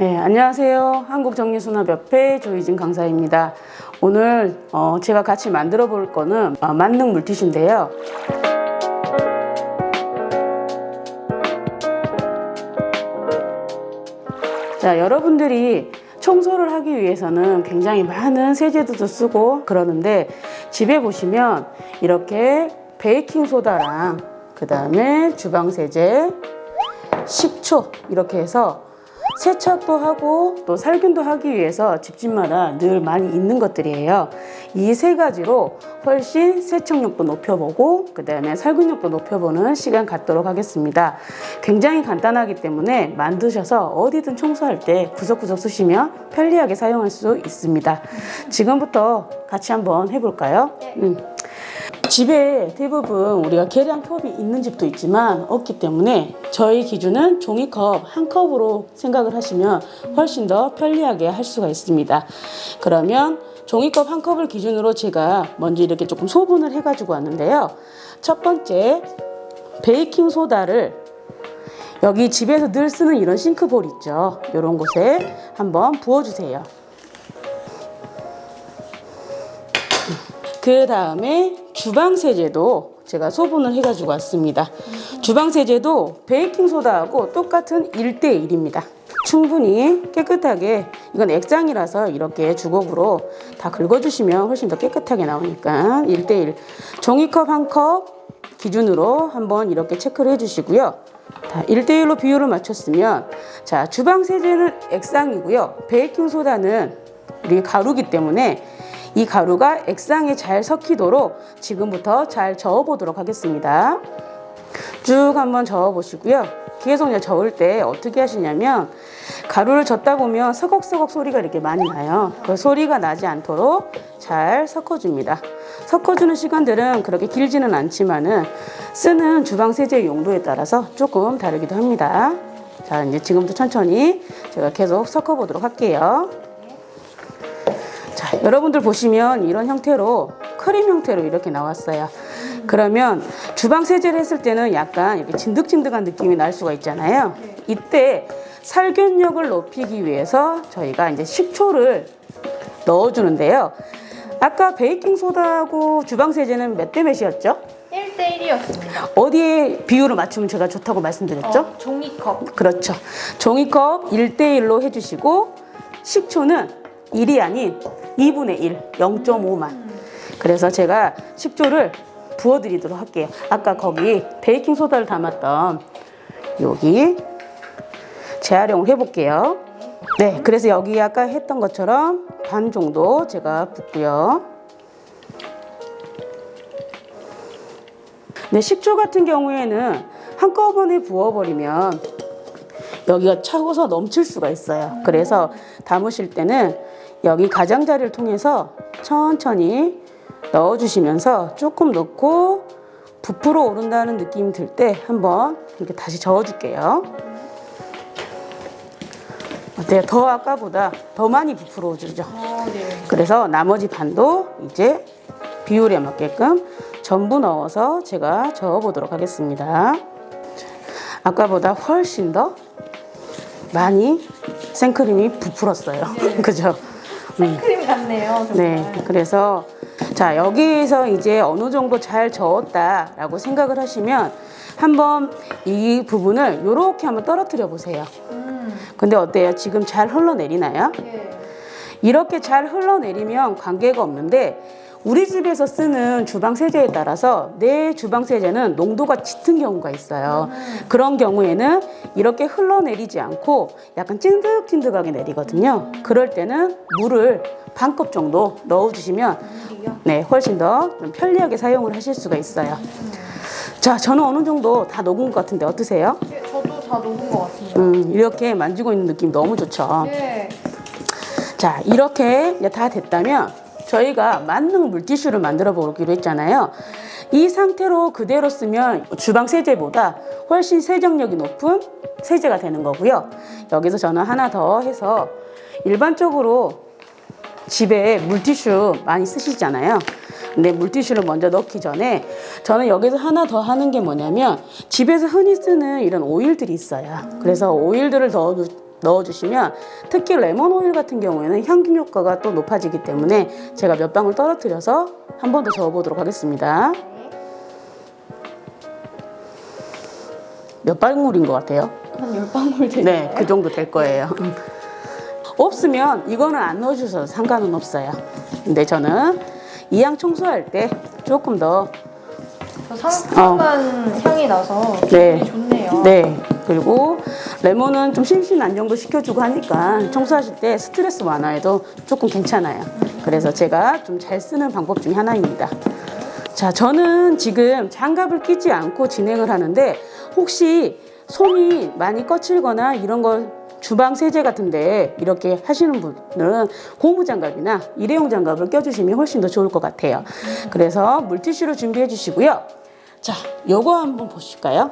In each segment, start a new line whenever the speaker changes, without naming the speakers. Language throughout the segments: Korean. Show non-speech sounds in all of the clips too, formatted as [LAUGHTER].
네, 안녕하세요. 한국정리수납협회 조희진 강사입니다. 오늘 어, 제가 같이 만들어 볼 거는 어, 만능 물티슈인데요. 자, 여러분들이 청소를 하기 위해서는 굉장히 많은 세제들도 쓰고 그러는데 집에 보시면 이렇게 베이킹 소다랑 그 다음에 주방 세제, 식초 이렇게 해서 세척도 하고 또 살균도 하기 위해서 집집마다 늘 많이 있는 것들이에요. 이 세 가지로 훨씬 세척력도 높여보고 그 다음에 살균력도 높여보는 시간 갖도록 하겠습니다. 굉장히 간단하기 때문에 만드셔서 어디든 청소할 때 구석구석 쓰시면 편리하게 사용할 수 있습니다. 지금부터 같이 한번 해볼까요? 음. 집에 대부분 우리가 계량컵이 있는 집도 있지만 없기 때문에 저희 기준은 종이컵 한 컵으로 생각을 하시면 훨씬 더 편리하게 할 수가 있습니다. 그러면 종이컵 한 컵을 기준으로 제가 먼저 이렇게 조금 소분을 해가지고 왔는데요. 첫 번째 베이킹 소다를 여기 집에서 늘 쓰는 이런 싱크볼 있죠. 이런 곳에 한번 부어주세요. 그 다음에 주방 세제도 제가 소분을 해가지고 왔습니다. 주방 세제도 베이킹 소다하고 똑같은 1대1입니다. 충분히 깨끗하게 이건 액상이라서 이렇게 주걱으로 다 긁어주시면 훨씬 더 깨끗하게 나오니까 1대1 종이컵 한 컵 기준으로 한번 이렇게 체크를 해주시고요. 자, 1대1로 비율을 맞췄으면 자 주방 세제는 액상이고요. 베이킹 소다는 우리 가루기 때문에 이 가루가 액상에 잘 섞이도록 지금부터 잘 저어 보도록 하겠습니다. 쭉 한번 저어 보시고요. 계속 저을 때 어떻게 하시냐면 가루를 젓다 보면 서걱서걱 소리가 이렇게 많이 나요. 그 소리가 나지 않도록 잘 섞어줍니다. 섞어주는 시간들은 그렇게 길지는 않지만은 쓰는 주방 세제 용도에 따라서 조금 다르기도 합니다. 자, 이제 지금부터 천천히 제가 계속 섞어 보도록 할게요. 자, 여러분들 보시면 이런 형태로 크림 형태로 이렇게 나왔어요. 그러면 주방 세제를 했을 때는 약간 이렇게 진득진득한 느낌이 날 수가 있잖아요. 이때 살균력을 높이기 위해서 저희가 이제 식초를 넣어주는데요. 아까 베이킹 소다하고 주방 세제는 몇 대 몇이었죠?
1대1이었습니다.
어디에 비율을 맞추면 제가 좋다고 말씀드렸죠?
어, 종이컵.
그렇죠. 종이컵 1대1로 해주시고 식초는 1이 아닌 2분의 1, 0.5만. 그래서 제가 식초를 부어드리도록 할게요. 아까 거기 베이킹 소다를 담았던 여기 재활용을 해볼게요. 네, 그래서 여기 아까 했던 것처럼 반 정도 제가 붓고요. 네, 식초 같은 경우에는 한꺼번에 부어버리면 여기가 차고서 넘칠 수가 있어요. 그래서 담으실 때는 여기 가장자리를 통해서 천천히 넣어주시면서 조금 넣고 부풀어 오른다는 느낌이 들 때 한번 이렇게 다시 저어줄게요. 어때요? 더 아까보다 더 많이 부풀어 오르죠.
어, 네.
그래서 나머지 반도 이제 비율에 맞게끔 전부 넣어서 제가 저어 보도록 하겠습니다. 아까보다 훨씬 더 많이 생크림이 부풀었어요. [LAUGHS] 그죠? 음.
크림 같네요. 정말.
네. 그래서 자, 여기에서 이제 어느 정도 잘 저었다라고 생각을 하시면 한번 이 부분을 이렇게 한번 떨어뜨려 보세요.
음,
근데 어때요? 지금 잘 흘러내리나요?
예.
이렇게 잘 흘러내리면 관계가 없는데 우리 집에서 쓰는 주방 세제에 따라서 내 주방 세제는 농도가 짙은 경우가 있어요. 그런 경우에는 이렇게 흘러내리지 않고 약간 찐득찐득하게 내리거든요. 그럴 때는 물을 반컵 정도 넣어주시면? 네 훨씬 더좀 편리하게 사용을 하실 수가 있어요. 자, 저는 어느 정도 다 녹은 것 같은데 어떠세요?
예, 저도 다 녹은 것 같습니다.
음, 이렇게 만지고 있는 느낌 너무 좋죠.
예.
자, 이렇게 다 됐다면 저희가 만능 물티슈를 만들어 보기로 했잖아요. 이 상태로 그대로 쓰면 주방 세제보다 훨씬 세정력이 높은 세제가 되는 거고요. 여기서 저는 하나 더 해서 일반적으로 집에 물티슈 많이 쓰시잖아요. 근데 물티슈를 먼저 넣기 전에 저는 여기서 하나 더 하는 게 뭐냐면 집에서 흔히 쓰는 이런 오일들이 있어요. 그래서 오일들을 넣어 넣어주시면 특히 레몬 오일 같은 경우에는 향균 효과가 또 높아지기 때문에 제가 몇 방울 떨어뜨려서 한 번 더 저어보도록 하겠습니다. 몇 방울인 것 같아요?
한 열 방울 되요
네, 그 정도 될 거예요. 음. [LAUGHS] 없으면 이거는 안 넣어주셔도 상관은 없어요. 근데 저는 이양 청소할 때 조금 더
상큼한 향이 나서
어. 네.
좋네요.
네. 그리고 레몬은 좀 심신 안 정도 시켜주고 하니까 청소하실 때 스트레스 완화에도 조금 괜찮아요. 그래서 제가 좀 잘 쓰는 방법 중에 하나입니다. 자, 저는 지금 장갑을 끼지 않고 진행을 하는데 혹시 손이 많이 거칠거나 이런 거 주방 세제 같은데 이렇게 하시는 분들은 고무 장갑이나 일회용 장갑을 껴주시면 훨씬 더 좋을 것 같아요. 그래서 물티슈를 준비해 주시고요. 자, 요거 한번 보실까요?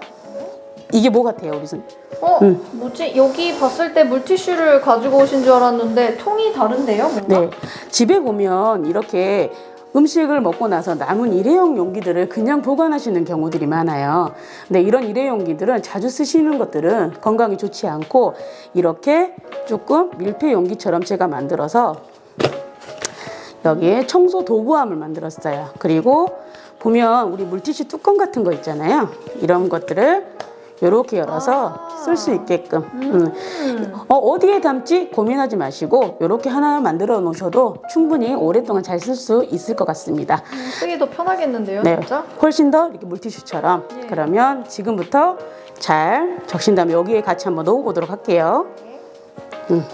이게 뭐 같아요, 우리 손?
어,
음.
뭐지? 여기 봤을 때 물티슈를 가지고 오신 줄 알았는데 통이 다른데요, 뭔가?
네. 집에 보면 이렇게 음식을 먹고 나서 남은 일회용 용기들을 그냥 보관하시는 경우들이 많아요. 근데 이런 일회용 용기들은 자주 쓰시는 것들은 건강에 좋지 않고 이렇게 조금 밀폐 용기처럼 제가 만들어서 여기에 청소 도구함을 만들었어요. 그리고 보면 우리 물티슈 뚜껑 같은 거 있잖아요. 이런 것들을 이렇게 열어서 쓸 수 있게끔 음.
음.
어, 어디에 담지 고민하지 마시고 이렇게 하나 만들어 놓으셔도 충분히 오랫동안 잘 쓸 수 있을 것 같습니다.
쓰기 더 편하겠는데요,
네,
진짜?
훨씬 더 이렇게 물티슈처럼
네.
그러면 지금부터 잘 적신 다음에 여기에 같이 한번 넣어보도록 할게요. 음.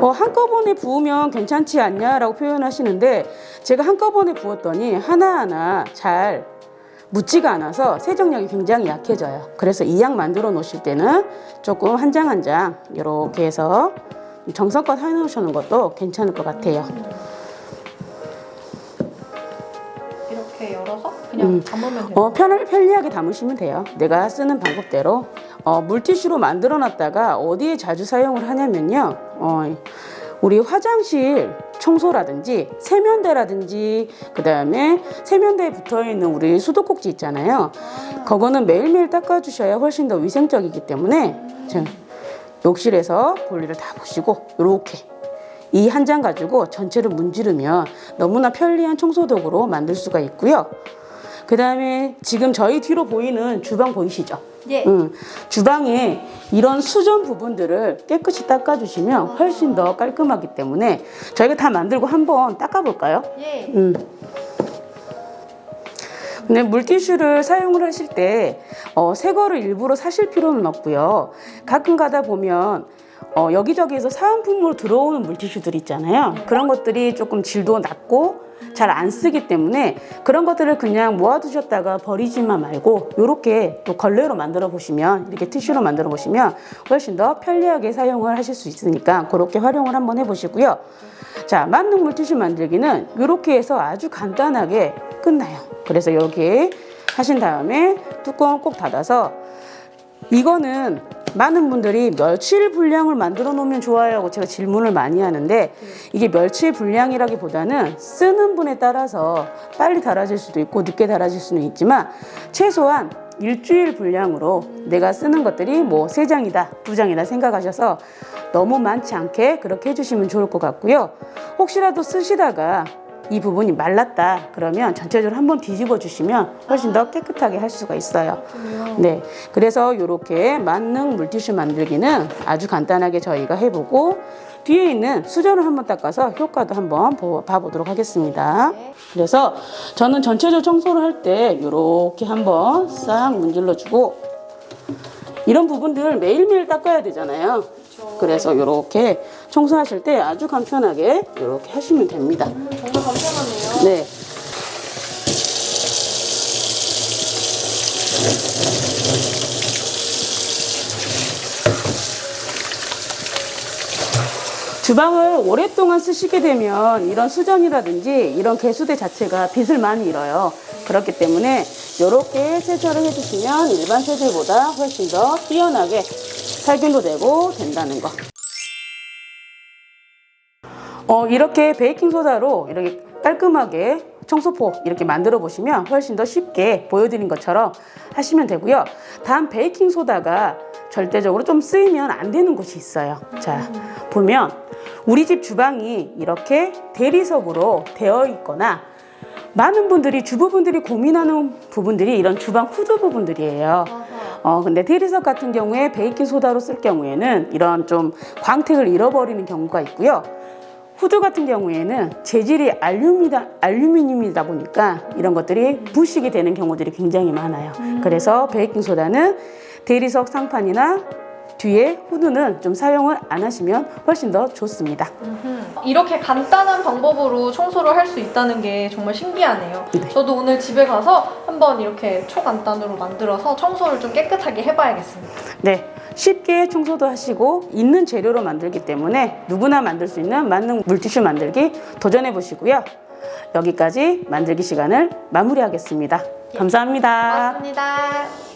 어, 한꺼번에 부으면 괜찮지 않냐라고 표현하시는데 제가 한꺼번에 부었더니 하나하나 잘 묻지가 않아서 세정력이 굉장히 약해져요. 그래서 이 양 만들어 놓으실 때는 조금 한 장 한 장 이렇게 해서 정성껏 해놓으시는 것도 괜찮을 것 같아요.
이렇게 열어서 그냥
음.
담으면 돼요.
어, 편을 편리하게 담으시면 돼요. 내가 쓰는 방법대로 어, 물티슈로 만들어 놨다가 어디에 자주 사용을 하냐면요. 어, 우리 화장실 청소라든지 세면대라든지 그 다음에 세면대에 붙어 있는 우리 수도꼭지 있잖아요. 그거는 매일매일 닦아 주셔야 훨씬 더 위생적이기 때문에 지금 욕실에서 볼일을 다 보시고 이렇게 이 한 장 가지고 전체를 문지르면 너무나 편리한 청소 도구로 만들 수가 있고요. 그 다음에 지금 저희 뒤로 보이는 주방 보이시죠?
예.
음, 주방에 이런 수전 부분들을 깨끗이 닦아주시면 훨씬 더 깔끔하기 때문에 저희가 다 만들고 한번 닦아볼까요?
예.
음. 근데 물티슈를 사용을 하실 때 어, 새 거를 일부러 사실 필요는 없고요. 가끔 가다 보면 어, 여기저기에서 사은품으로 들어오는 물티슈들 있잖아요. 그런 것들이 조금 질도 낮고 잘 안 쓰기 때문에 그런 것들을 그냥 모아두셨다가 버리지만 말고 이렇게 또 걸레로 만들어 보시면 이렇게 티슈로 만들어 보시면 훨씬 더 편리하게 사용을 하실 수 있으니까 그렇게 활용을 한번 해보시고요. 자, 만능 물 티슈 만들기는 이렇게 해서 아주 간단하게 끝나요. 그래서 여기 하신 다음에 뚜껑을 꼭 닫아서 이거는 많은 분들이 멸치일 분량을 만들어 놓으면 좋아요 하고 제가 질문을 많이 하는데 이게 멸치의 분량이라기보다는 쓰는 분에 따라서 빨리 달아질 수도 있고 늦게 달아질 수는 있지만 최소한 일주일 분량으로 내가 쓰는 것들이 뭐 세 장이다, 두 장이다 생각하셔서 너무 많지 않게 그렇게 해주시면 좋을 것 같고요. 혹시라도 쓰시다가 이 부분이 말랐다 그러면 전체적으로 한번 뒤집어 주시면 훨씬 더 깨끗하게 할 수가 있어요. 네, 그래서 이렇게 만능 물티슈 만들기는 아주 간단하게 저희가 해보고 뒤에 있는 수전을 한번 닦아서 효과도 한번 보- 봐보도록 하겠습니다. 그래서 저는 전체적 청소를 할 때 이렇게 한번 싹 문질러주고 이런 부분들 매일매일 닦아야 되잖아요. 그래서 이렇게 청소하실 때 아주 간편하게 이렇게 하시면 됩니다.
정말 간편하네요.
네. 주방을 오랫동안 쓰시게 되면 이런 수전이라든지 이런 개수대 자체가 빛을 많이 잃어요. 그렇기 때문에 이렇게 세차를 해주시면 일반 세제보다 훨씬 더 뛰어나게 살균도 되고 된다는 거. 어, 이렇게 베이킹소다로 이렇게 깔끔하게 청소포 이렇게 만들어 보시면 훨씬 더 쉽게 보여드린 것처럼 하시면 되고요. 단 베이킹소다가 절대적으로 좀 쓰이면 안 되는 곳이 있어요. 자, 보면 우리 집 주방이 이렇게 대리석으로 되어 있거나 많은 분들이 주부분들이 고민하는 부분들이 이런 주방 후드 부분들이에요. 어, 근데 대리석 같은 경우에 베이킹 소다로 쓸 경우에는 이런 좀 광택을 잃어버리는 경우가 있고요. 후드 같은 경우에는 재질이 알루미다, 알루미늄이다 보니까 이런 것들이 부식이 되는 경우들이 굉장히 많아요. 그래서 베이킹 소다는 대리석 상판이나 뒤에 후드는 좀 사용을 안 하시면 훨씬 더 좋습니다.
이렇게 간단한 방법으로 청소를 할 수 있다는 게 정말 신기하네요.
네.
저도 오늘 집에 가서 한번 이렇게 초간단으로 만들어서 청소를 좀 깨끗하게 해봐야겠습니다.
네. 쉽게 청소도 하시고 있는 재료로 만들기 때문에 누구나 만들 수 있는 만능 물티슈 만들기 도전해 보시고요. 여기까지 만들기 시간을 마무리하겠습니다. 감사합니다.
고맙습니다.